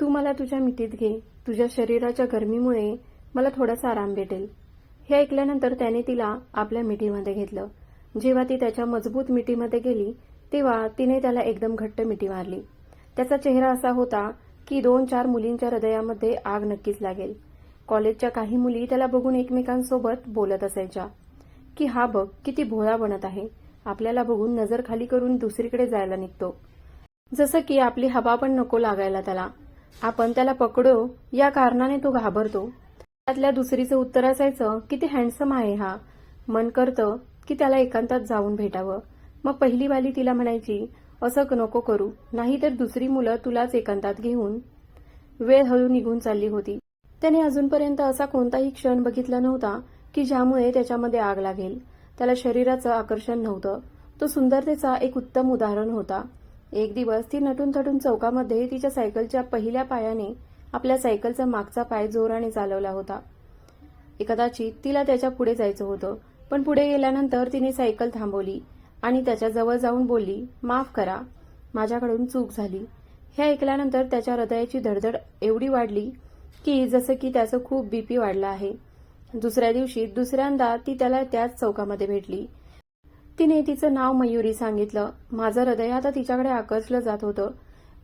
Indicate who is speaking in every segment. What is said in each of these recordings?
Speaker 1: तू मला तुझ्या मिठीत घे. तुझ्या शरीराच्या गरमीमुळे मला थोडासा आराम भेटेल. हे ऐकल्यानंतर त्याने तिला आपल्या मिठीमध्ये घेतलं. जेव्हा ती त्याच्या मजबूत मिठीमध्ये गेली तेव्हा तिने त्याला एकदम घट्ट मिठी मारली. त्याचा चेहरा असा होता की दोन चार मुलींच्या हृदयामध्ये आग नक्कीच लागेल. कॉलेजच्या काही मुली त्याला बघून एकमेकांसोबत बोलत असायच्या. की हा बघ किती भोळा बनत आहे. आपल्याला बघून नजर खाली करून दुसरीकडे जायला निघतो. जसं की आपली हवा पण नको लागायला त्याला. आपण त्याला पकडो या कारणाने तो घाबरतो. त्यातल्या दुसरीचं उत्तर असायचं की ते हँडसम आहे हा. मन करतं की त्याला एकांतात जाऊन भेटावं. मग पहिली वाली तिला म्हणायची असं नको करू. नाही तर दुसरी मुलं तुलाच एकांतात घेऊन. वेळ हळू निघून चालली होती. त्याने अजूनपर्यंत असा कोणताही क्षण बघितला नव्हता की ज्यामुळे त्याच्यामध्ये आग लागेल. त्याला शरीराचं आकर्षण नव्हतं. तो सुंदरतेचा एक उत्तम उदाहरण होता. एक दिवस ती नटून थटून चौकामध्ये तिच्या सायकलच्या पहिल्या पायाने आपल्या सायकलचा मागचा पाय जोराने चालवला होता. कदाचित तिला त्याच्या पुढे जायचं होतं पण पुढे गेल्यानंतर तिने सायकल थांबवली आणि त्याच्याजवळ जाऊन बोलली माफ करा माझ्याकडून चूक झाली. हे ऐकल्यानंतर त्याच्या हृदयाची धडधड एवढी वाढली की जसं की त्याचं खूप बीपी वाढलं आहे. दुसऱ्या दिवशी दुसऱ्यांदा ती त्याला त्याच चौकामध्ये भेटली. तिने तिचं नाव मयुरी सांगितलं. माझं हृदय आता तिच्याकडे आकर्षलं जात होतं.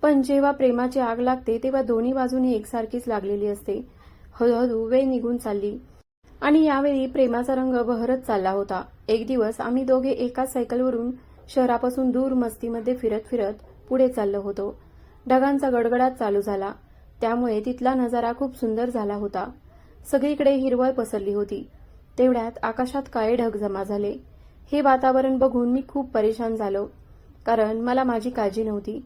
Speaker 1: पण जेव्हा प्रेमाची आग लागते तेव्हा दोन्ही बाजूनी एकसारखीच लागलेली असते. हळूहळू वेळ निघून चालली. आणि यावेळी प्रेमाचा रंग बहरत चालला होता. एक दिवस आम्ही दोघे एकाच सायकलवरून शहरापासून दूर मस्तीमध्ये फिरत फिरत पुढे चाललो होतो. ढगांचा गडगडाट चालू झाला. त्यामुळे तिथला नजारा खूप सुंदर झाला होता. सगळीकडे हिरवळ पसरली होती. तेवढ्यात आकाशात काळे ढग जमा झाले. हे वातावरण बघून मी खूप परेशान झालो. कारण मला माझी काळजी नव्हती.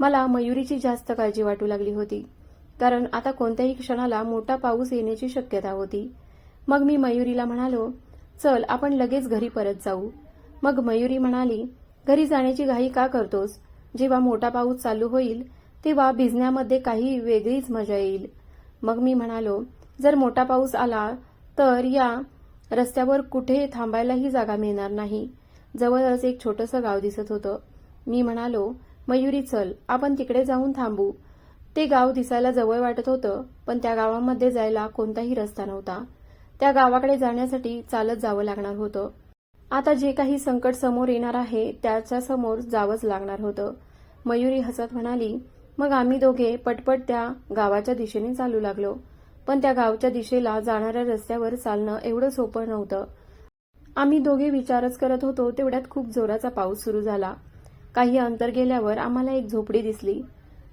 Speaker 1: मला मयुरीची जास्त काळजी वाटू लागली होती. कारण आता कोणत्याही क्षणाला मोठा पाऊस येण्याची शक्यता होती. मग मी मयुरीला म्हणालो चल आपण लगेच घरी परत जाऊ. मग मयुरी म्हणाली घरी जाण्याची घाई का करतोस? जेव्हा मोठा पाऊस चालू होईल तेव्हा भिजण्यामध्ये काही वेगळीच मजा येईल. मग मी म्हणालो जर मोठा पाऊस आला तर या रस्त्यावर कुठे थांबायलाही जागा मिळणार नाही. जवळच एक छोटंसं गाव दिसत होतं. मी म्हणालो मयुरी चल आपण तिकडे जाऊन थांबू. ते गाव दिसायला जवळ वाटत होतं पण त्या गावामध्ये जायला कोणताही रस्ता नव्हता. त्या गावाकडे जाण्यासाठी चालत जावं लागणार होतं. आता जे काही संकट समोर येणार आहे त्याच्यासमोर जावंच लागणार होतं. मयुरी हसत म्हणाली मग आम्ही दोघे पटपट त्या गावाच्या दिशेने चालू लागलो. पण त्या गावच्या दिशेला जाणाऱ्या रस्त्यावर चालणं एवढं सोपं नव्हतं. आम्ही दोघे विचारच करत होतो तेवढ्यात खूप जोराचा पाऊस सुरू झाला. काही अंतर गेल्यावर आम्हाला एक झोपडी दिसली.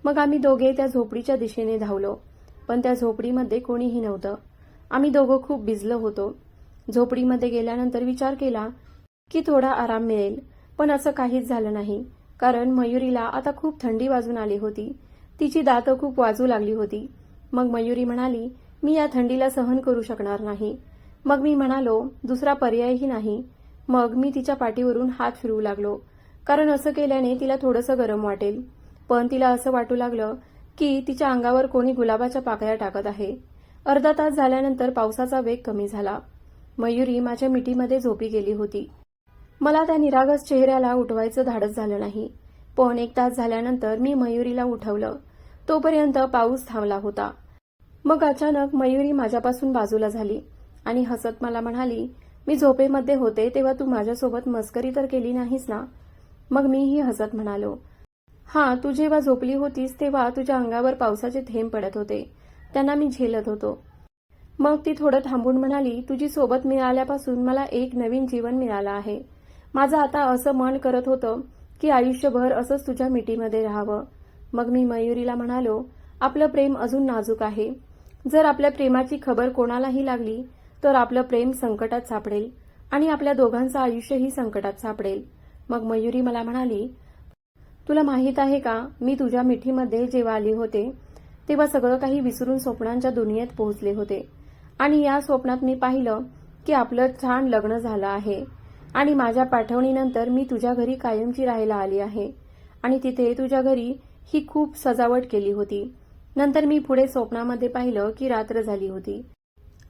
Speaker 1: मग आम्ही दोघे त्या झोपडीच्या दिशेने धावलो पण त्या झोपडीमध्ये कोणीही नव्हतं. आम्ही दोघं खूप भिजलो होतो. झोपडीमध्ये गेल्यानंतर विचार केला की थोडा आराम मिळेल पण असं काहीच झालं नाही कारण मयुरीला आता खूप थंडी वाजून आली होती. तिची दातं खूप वाजू लागली होती. मग मयुरी म्हणाली मी या थंडीला सहन करू शकणार नाही. मग मी म्हणालो दुसरा पर्यायही नाही. मग मी तिच्या पाठीवरून हात फिरवू लागलो. कारण असं केल्याने तिला थोडंसं गरम वाटेल. पण तिला असं वाटू लागलं की तिच्या अंगावर कोणी गुलाबाच्या पाकळ्या टाकत आहे. अर्धा तास झाल्यानंतर पावसाचा वेग कमी झाला. मयुरी माझ्या मिठीमध्ये झोपी गेली होती. मला त्या निरागस चेहऱ्याला उठवायचं धाडस झालं नाही. पण एक तास झाल्यानंतर मी मयुरीला उठवलं. तोपर्यंत पाऊस थांबला होता. मग अचानक मयुरी माझ्यापासून बाजूला झाली आणि हसत मला म्हणाली मी झोपेमध्ये होते तेव्हा तू माझ्यासोबत मस्करी तर केली नाहीस ना? मग मीही हसत म्हणालो हा तू जेव्हा झोपली होतीस तेव्हा तुझ्या अंगावर पावसाचे थेंब पडत होते. त्यांना मी झेलत होतो. मग ती थोडं थांबून म्हणाली तुझी सोबत मिळाल्यापासून मला एक नवीन जीवन मिळालं आहे. माझं आता असं मन करत होतं की आयुष्यभर असंच तुझ्या मिठीमध्ये राहावं. मग मी मयुरीला म्हणालो आपलं प्रेम अजून नाजूक आहे. जर आपल्या प्रेमाची खबर कोणालाही लागली तर आपलं प्रेम संकटात सापडेल आणि आपल्या दोघांचं आयुष्यही संकटात सापडेल. मग मयुरी मला म्हणाली तुला माहीत आहे का मी तुझ्या मिठीमध्ये जेव्हा आली होते तेव्हा सगळं काही विसरून स्वप्नांच्या दुनियेत पोहोचले होते. आणि या स्वप्नात मी पाहिलं की आपलं छान लग्न झालं आहे आणि माझ्या पाठवणीनंतर मी तुझ्या घरी कायमची राहायला आली आहे आणि तिथे तुझ्या घरी ही खूप सजावट केली होती. नंतर मी पुढे स्वप्नामध्ये पाहिलं की रात्र झाली होती.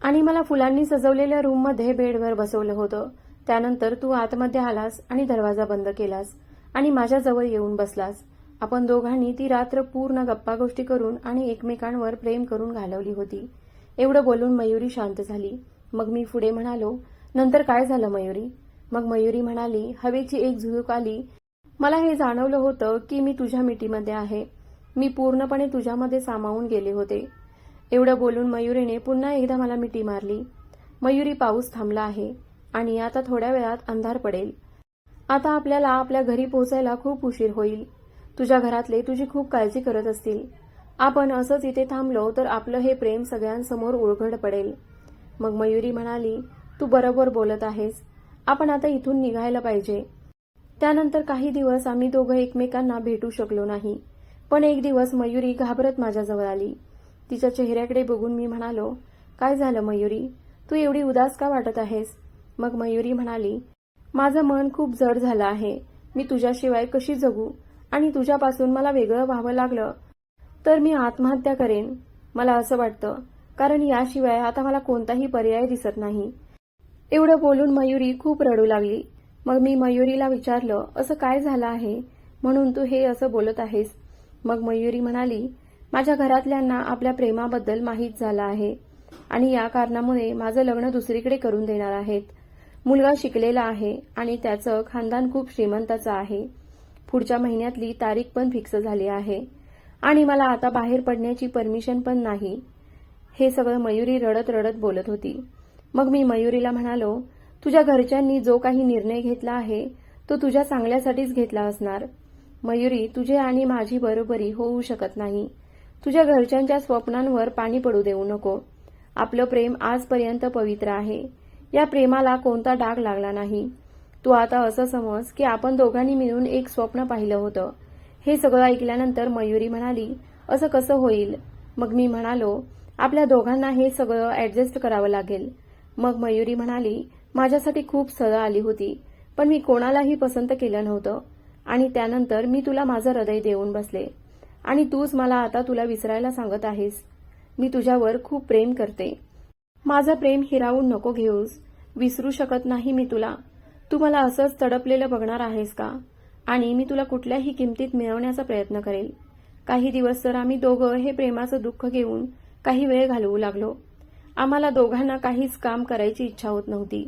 Speaker 1: आणि मला फुलांनी सजवलेल्या रूममध्ये बेडवर बसवलं होतं. त्यानंतर तू आतमध्ये आलास आणि दरवाजा बंद केलास आणि माझ्याजवळ येऊन बसलास. आपण दोघांनी ती रात्र पूर्ण गप्पा गोष्टी करून आणि एकमेकांवर प्रेम करून घालवली होती. एवढं बोलून मयुरी शांत झाली. मग मी पुढे म्हणालो नंतर काय झालं मयुरी? मग मयुरी म्हणाली हवेची एक झुळूक आली. मला हे जाणवलं होतं की मी तुझ्या मिठीमध्ये आहे. मी पूर्णपणे तुझ्यामध्ये सामावून गेले होते. एवढं बोलून मयुरीने पुन्हा एकदा मला मिठी मारली. मयुरी पाऊस थांबला आहे आणि आता थोड्या वेळात अंधार पडेल. आता आपल्याला आपल्या घरी पोहोचायला खूप उशीर होईल. तुझ्या घरातले तुझी खूप काळजी करत असतील. आपण असंच इथे थांबलो तर आपलं हे प्रेम सगळ्यांसमोर उळघड पडेल. मग मयुरी म्हणाली तू बरोबर बोलत आहेस. आपण आता इथून निघायला पाहिजे. त्यानंतर काही दिवस आम्ही दोघं एकमेकांना भेटू शकलो नाही. पण एक दिवस मयुरी घाबरत माझ्याजवळ आली. तिच्या चेहऱ्याकडे बघून मी म्हणालो काय झालं मयुरी? तू एवढी उदास का वाटत आहेस? मग मयुरी म्हणाली माझं मन खूप जड झालं आहे. मी तुझ्याशिवाय कशी जगू? आणि तुझ्यापासून मला वेगळं व्हावं लागलं तर मी आत्महत्या करेन. मला असं वाटतं कारण याशिवाय आता मला कोणताही पर्याय दिसत नाही. एवढं बोलून मयुरी खूप रडू लागली. मग मी मयुरीला विचारलं असं काय झालं आहे? म्हणून तू हे असं बोलत आहेस? मग मयुरी म्हणाली माझ्या घरातल्यांना आपल्या प्रेमाबद्दल माहीत झालं आहे आणि या कारणामुळे माझं लग्न दुसरीकडे करून देणार आहेत. मुलगा शिकलेला आहे आणि त्याचं खानदान खूप श्रीमंताचं आहे. पुढच्या महिन्यातली तारीख पण फिक्स झाली आहे आणि मला आता बाहेर पडण्याची परमिशन पण नाही. हे सगळं मयुरी रडत रडत बोलत होती. मग मी मयुरीला म्हणालो तुझ्या घरच्यांनी जो काही निर्णय घेतला आहे तो तुझ्या चांगल्यासाठीच घेतला असणार. मयुरी तुझे आणि माझी बरोबरी होऊ शकत नाही. तुझ्या घरच्यांच्या स्वप्नांवर पाणी पडू देऊ नको. आपलं प्रेम आजपर्यंत पवित्र आहे. या प्रेमाला कोणता डाग लागला नाही. तू आता असं समज की आपण दोघांनी मिळून एक स्वप्न पाहिलं होतं. हे सगळं ऐकल्यानंतर मयुरी म्हणाली असं कसं होईल? मग मी म्हणालो आपल्या दोघांना हे सगळं ऍडजस्ट करावं लागेल. मग मयुरी म्हणाली माझ्यासाठी खूप सळ आली होती पण मी कोणालाही पसंत केलं नव्हतं. आणि त्यानंतर मी तुला माझं हृदय देऊन बसले. आणि तूच मला आता तुला विसरायला सांगत आहेस. मी तुझ्यावर खूप प्रेम करते. माझं प्रेम हिरावून नको घेऊस. विसरू शकत नाही मी तुला. तू मला असंच तडपलेलं बघणार आहेस का? आणि मी तुला कुठल्याही किमतीत मिळवण्याचा प्रयत्न करेल. काही दिवस तर आम्ही दोघं हे प्रेमाचं दुःख घेऊन काही वेळ घालवू लागलो. आम्हाला दोघांना काहीच काम करायची इच्छा होत नव्हती.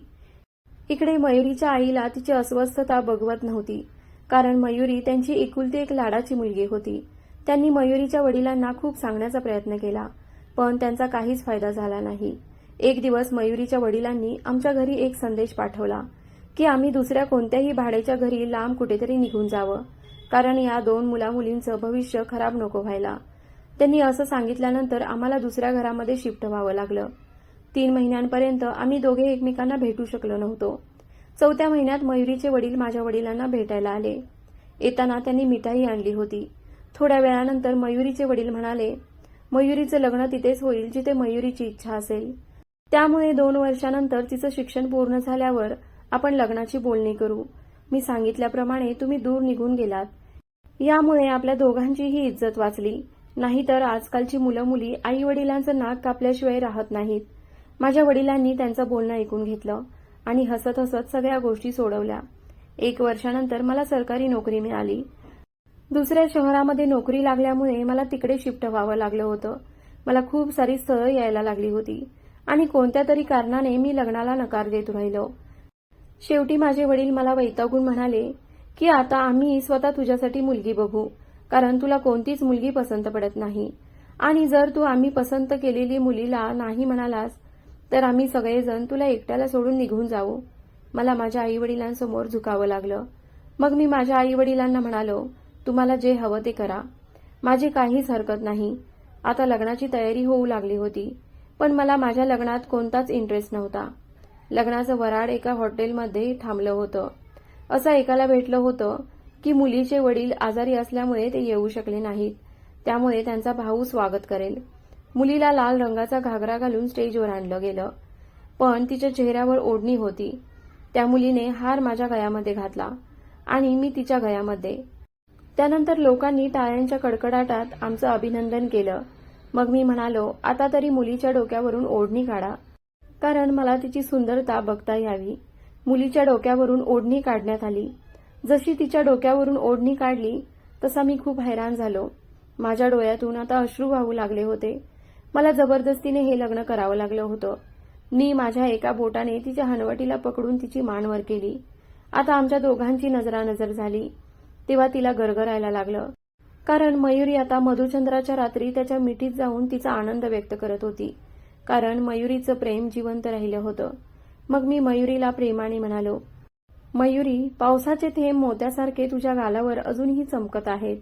Speaker 1: इकडे मयुरीच्या आईला तिची अस्वस्थता बघवत नव्हती. कारण मयुरी त्यांची एकुलती एक लाडाची मुलगी होती. त्यांनी मयुरीच्या वडिलांना खूप सांगण्याचा प्रयत्न केला पण त्यांचा काहीच फायदा झाला नाही. एक दिवस मयुरीच्या वडिलांनी आमच्या घरी एक संदेश पाठवला की आम्ही दुसऱ्या कोणत्याही भाड्याच्या घरी लांब कुठेतरी निघून जावं कारण या दोन मुला मुलींचं भविष्य खराब नको व्हायला. त्यांनी असं सांगितल्यानंतर आम्हाला दुसऱ्या घरामध्ये शिफ्ट व्हावं लागलं. तीन महिन्यांपर्यंत आम्ही दोघे एकमेकांना भेटू शकलो नव्हतो. चौथ्या महिन्यात मयुरीचे वडील माझ्या वडिलांना भेटायला आले. येताना त्यांनी मिठाई आणली होती. थोड्या वेळानंतर मयुरीचे वडील म्हणाले मयुरीचं लग्न तिथेच होईल जिथे मयुरीची इच्छा असेल. त्यामुळे दोन वर्षानंतर तिचं शिक्षण पूर्ण झाल्यावर आपण लग्नाची बोलणी करू. मी सांगितल्याप्रमाणे तुम्ही दूर निघून गेलात. यामुळे आपल्या दोघांचीही इज्जत वाचली. नाहीतर आजकालची मुलं मुली आई वडिलांचं नाक कापल्याशिवाय राहत नाहीत. माझ्या वडिलांनी त्यांचं बोलणं ऐकून घेतलं. आणि हसत हसत सगळ्या गोष्टी सोडवल्या. एक वर्षानंतर मला सरकारी नोकरी मिळाली. दुसऱ्या शहरामध्ये नोकरी लागल्यामुळे मला तिकडे शिफ्ट व्हावं लागलं होतं. मला खूप सारी स्थळं यायला लागली होती. आणि कोणत्या तरी कारणाने मी लग्नाला नकार देत राहिलो. शेवटी माझे वडील मला वैतागून म्हणाले की आता आम्ही स्वतः तुझ्यासाठी मुलगी बघू कारण तुला कोणतीच मुलगी पसंत पडत नाही. आणि जर तू आम्ही पसंत केलेली मुलीला नाही म्हणालास तर आम्ही सगळेजण तुला एकट्याला सोडून निघून जाऊ. मला माझ्या आई वडिलांसमोर झुकावं लागलं. मग मी माझ्या आई वडिलांना म्हणालो तुम्हाला जे हवं ते करा. माझी काहीच हरकत नाही. आता लग्नाची तयारी होऊ लागली होती पण मला माझ्या लग्नात कोणताच इंटरेस्ट नव्हता. लग्नाचं वराड एका हॉटेलमध्ये थांबलं होतं. असं एकाला भेटलं होतं की मुलीचे वडील आजारी असल्यामुळे ते येऊ शकले नाहीत. त्यामुळे त्यांचा भाऊ स्वागत करेल. मुलीला लाल रंगाचा घागरा घालून स्टेजवर आणलं गेलं. पण तिच्या चेहऱ्यावर ओढणी होती. त्या मुलीने हार माझ्या गयामध्ये घातला आणि मी तिच्या गयामध्ये त्यानंतर लोकांनी टाळ्यांच्या कडकडाटात आमचं अभिनंदन केलं. मग मी म्हणालो आता तरी मुलीच्या डोक्यावरून ओढणी काढा. कारण मला तिची सुंदरता बघता यावी. मुलीच्या डोक्यावरून ओढणी काढण्यात आली. जशी तिच्या डोक्यावरून ओढणी काढली तसा मी खूप हैराण झालो. माझ्या डोळ्यातून आता अश्रू वाहू लागले होते. मला जबरदस्तीने हे लग्न करावं लागलं होतं. मी माझ्या एका बोटाने तिच्या हनवटीला पकडून तिची मान वर केली. आता आमच्या दोघांची नजरानजर झाली. तेव्हा तिला गरगरायला लागलं. कारण मयुरी आता मधुचंद्राच्या रात्री त्याच्या मिठीत जाऊन तिचा आनंद व्यक्त करत होती. कारण मयुरीचं प्रेम जिवंत राहिलं होतं. मग मी मयुरीला प्रेमाने म्हणालो मयुरी पावसाचे थेंब मोत्यासारखे तुझ्या गालावर अजूनही चमकत आहेत.